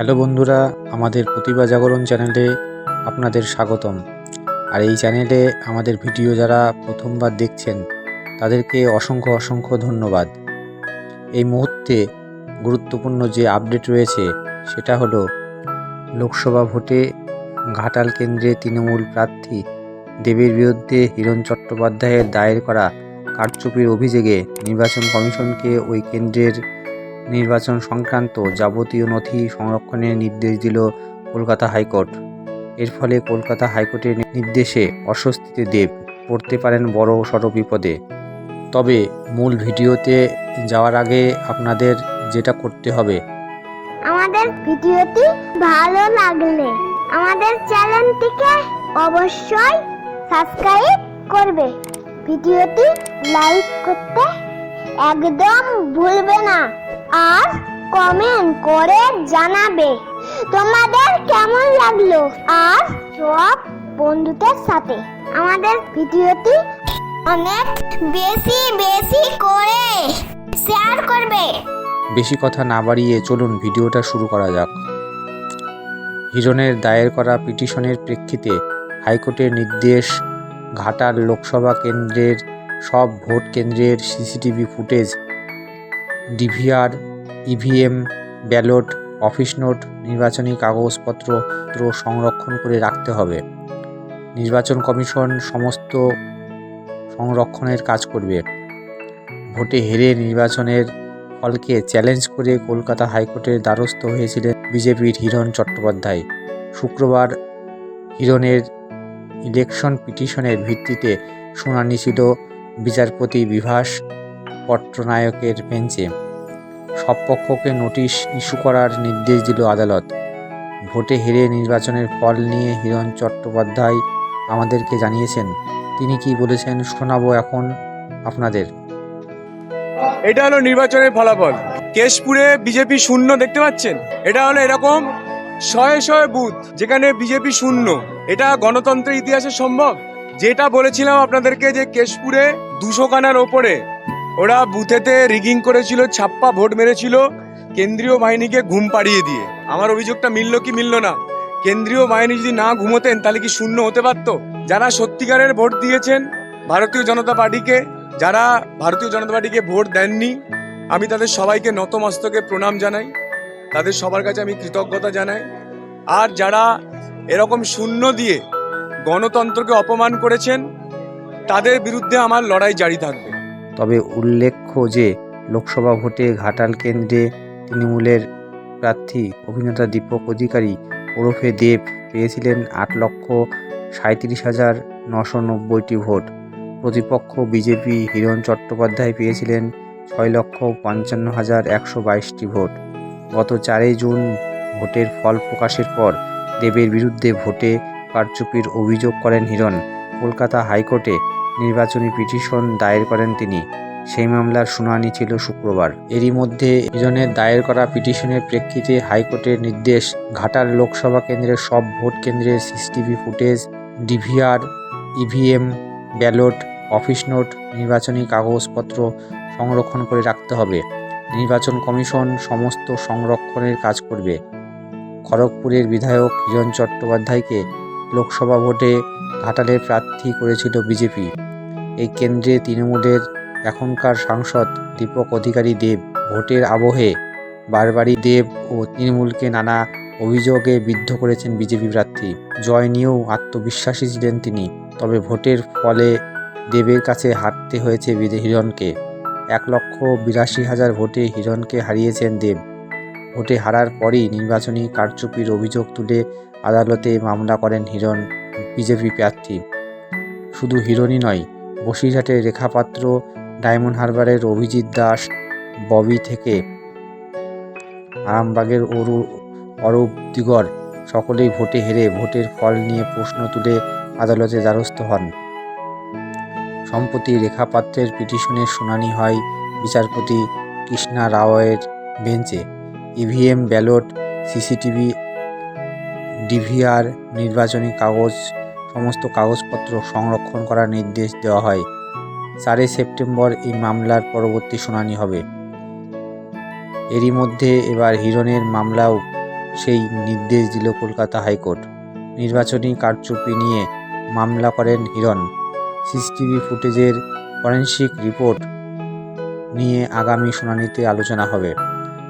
Hello বন্ধুরা, আমাদের প্রতিভা জাগরণ চ্যানেলে আপনাদের স্বাগতম। আর এই চ্যানেলে আমাদের ভিডিও যারা প্রথমবার দেখছেন, তাদেরকে অসংখ্য অসংখ্য ধন্যবাদ। এই মুহূর্তে গুরুত্বপূর্ণ যে আপডেট রয়েছে, সেটা হলো লোকসভা ভোটে ঘাটাল কেন্দ্রে তৃণমূল প্রার্থী দেবের বিরুদ্ধে হিরণ চট্টোপাধ্যায়ের দায়ের করা কারচুপির অভিযোগে নির্বাচন কমিশনকে ওই কেন্দ্রের নির্বাচন সংক্রান্ত যাবতীয় নথি সংরক্ষণের নির্দেশ দিল কলকাতা হাইকোর্ট। এর ফলে কলকাতা হাইকোর্টের নির্দেশে অস্বস্তিতে দেব পড়তে পারেন বড় সড় বিপদে। তবে মূল ভিডিওতে যাওয়ার আগে আপনাদের যেটা করতে হবে। আমাদের ভিডিওটি ভালো লাগলে আমাদের চ্যানেলটিকে অবশ্যই সাবস্ক্রাইব করবে। ভিডিওটি লাইক করতে একদম ভুলবে না। আর কমেন্ট করে জানাবে। তোমাদের কেমন লাগল? আর সব বন্ধুদের সাথে। আমাদের ভিডিওটি অনেক বেশি বেশি করে শেয়ার করবে। বেশি কথা না বাড়িয়ে চলুন ভিডিওটা শুরু করা যাক। হিরণের দায়ের করা পিটিশনের প্রেক্ষিতে হাইকোর্টের নির্দেশ, ঘাটাল লোকসভা কেন্দ্রের সব ভোট কেন্দ্রের CCTV footage DVR, EVM, ballot, office note, নির্বাচনী কাগজপত্র সংরক্ষণ করে রাখতে হবে। নির্বাচন কমিশন সমস্ত সংরক্ষণের কাজ করবে। ভোটে হেরে নির্বাচনের ফলকে চ্যালেঞ্জ করে কলকাতা হাইকোর্টের দ্বারস্থ হয়েছিলেন বিজেপির হিরণ চট্টোপাধ্যায়। শুক্রবার হিরণের ইলেকশন পিটিশনের ভিত্তিতে শুনানি ছিল বিচারপতি বিভাস পট্টনায়কের বেঞ্চে সব পক্ষকে নোটিশ ইস্যু করার নির্দেশ দিল আদালত। ভোটে হেরে নির্বাচনের ফল নিয়ে হিরণ চট্টোপাধ্যায় আমাদেরকে জানিয়েছেন। তিনি কি বলেছেন শোনাবো এখন আপনাদের। এটা হলো নির্বাচনের ফলাফল। কেশপুরে বিজেপি শূন্য দেখতে পাচ্ছেন? এটা হলো এরকম শয়ে শয়ে বুথ যেখানে বিজেপি শূন্য। এটা গণতন্ত্রের ইতিহাসে সম্ভব? যেটা বলেছিলাম আপনাদেরকে যে কেশপুরে দুশো খানার ওপরে ওরা বুথেতে রিগিং করেছিল, ছাপ্পা ভোট মেরেছিল, কেন্দ্রীয় বাহিনীকে ঘুম পাড়িয়ে দিয়ে। আমার অভিযোগটা মিলল কি মিলল না? কেন্দ্রীয় বাহিনী যদি না ঘুমোতেন, তাহলে কি শূন্য হতে পারতো? যারা সত্যিকারের ভোট দিয়েছেন ভারতীয় জনতা পার্টিকে, যারা ভারতীয় জনতা পার্টিকে ভোট দেননি, আমি তাদের সবাইকে নতমস্তকে প্রণাম জানাই। তাদের সবার কাছে আমি কৃতজ্ঞতা জানাই। আর যারা এরকম শূন্য দিয়ে গণতন্ত্রকে অপমান করেছেন, তাদের বিরুদ্ধে আমার লড়াই জারি থাকবে। তবে উল্লেখ্য যে লোকসভা ভোটে ঘাটাল কেন্দ্রে তৃণমূলের প্রার্থী অভিনেতা দীপক অধিকারী ওরফে দেব পেয়েছিলেন আট লক্ষ সাঁত্রিশ হাজার নশো নব্বইটি ভোট। প্রতিপক্ষ বিজেপি হিরণ চট্টোপাধ্যায় পেয়েছিলেন ছয় লক্ষ পঞ্চান্ন হাজার একশো বাইশটি ভোট। গত চারই জুন ভোটের ফল প্রকাশের পর দেবের বিরুদ্ধে ভোটে কারচুপির অভিযোগ করেন হিরণ। কলকাতা হাইকোর্টে নির্বাচনী পিটিশন দায়ের করেন তিনি। সেই মামলার শুনানি ছিল শুক্রবার। এরই মধ্যে হিরণের দায়ের করা পিটিশনের প্রেক্ষিতে হাইকোর্টের নির্দেশ ঘাটার লোকসভা কেন্দ্রের সব ভোট কেন্দ্রের CCTV footage, DVR, EVM, ballot, office note, নির্বাচনী কাগজপত্র সংরক্ষণ করে রাখতে হবে। নির্বাচন কমিশন সমস্ত সংরক্ষণের কাজ করবে। খড়গপুরের বিধায়ক হিরণ চট্টোপাধ্যায়কে লোকসভা ভোটে ঘাটালের প্রার্থী করেছিল বিজেপি। এই কেন্দ্রে তৃণমূলের এখনকার সাংসদ দীপক অধিকারী দেব ভোটের আবহে বারবারই দেব ও তৃণমূলকে নানা অভিযোগে বিদ্ধ করেছেন বিজেপি প্রার্থী। জয় নিয়েও আত্মবিশ্বাসী ছিলেন তিনি, তবে ভোটের ফলে দেবের কাছে হারতে হয়েছে হিরণকে। এক লক্ষ বিরাশি হাজার ভোটে হিরণকে হারিয়েছেন দেব। ভোটে হারার পরই নির্বাচনী কারচুপির অভিযোগ তুলে আদালতে মামলা করেন হিরণ, বিজেপি প্রার্থী। শুধু হিরণই নয় বসিরহাটের রেখাপাত্র, ডায়মন্ড হারবারের অভিজিৎ দাস, ববি থেকে আরামবাগের অরু, অরূপ দিগর সকলেই ভোটে হেরে ভোটের ফল নিয়ে প্রশ্ন তুলে আদালতে দ্বারস্থ হন। সম্প্রতি রেখাপাত্রের পিটিশনের শুনানি হয় বিচারপতি কৃষ্ণা রাওয়ের বেঞ্চে। ইভিএম, ব্যালট, সিসিটিভি, ডিভিআর, নির্বাচনী কাগজ সমস্ত কাগজপত্র সংরক্ষণ করার নির্দেশ দেওয়া হয়। চারই সেপ্টেম্বর এই মামলার পরবর্তী শুনানি হবে। এরই মধ্যে এবার হিরণের মামলাও সেই নির্দেশ দিল কলকাতা হাইকোর্ট। নির্বাচনী কারচুপি নিয়ে মামলা করেন হিরণ। সিসিটিভি ফুটেজের ফরেন্সিক রিপোর্ট নিয়ে আগামী শুনানিতে আলোচনা হবে।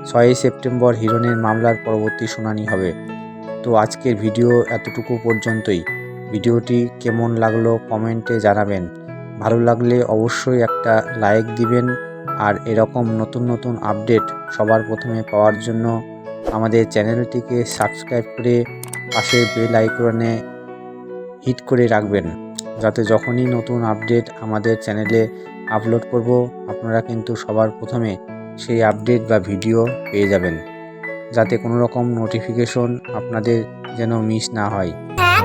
ছয়ই সেপ্টেম্বর হিরণের মামলার পরবর্তী শুনানি হবে। তো আজকের ভিডিও এতটুকু পর্যন্তই। ভিডিওটি কেমন লাগল কমেন্টে জানাবেন। ভালো লাগলে অবশ্যই একটা লাইক দিবেন আর এরকম নতুন নতুন আপডেট সবার প্রথমে পাওয়ার জন্য আমাদের চ্যানেলটিকে সাবস্ক্রাইব করে পাশে বেল আইকনে হিট করে রাখবেন। যাতে যখনই নতুন আপডেট আমাদের চ্যানেলে আপলোড করব, আপনারা কিন্তু সবার প্রথমে সেই আপডেট বা ভিডিও পেয়ে যাবেন। যাতে কোনো রকম নোটিফিকেশন আপনাদের যেন মিস না হয়।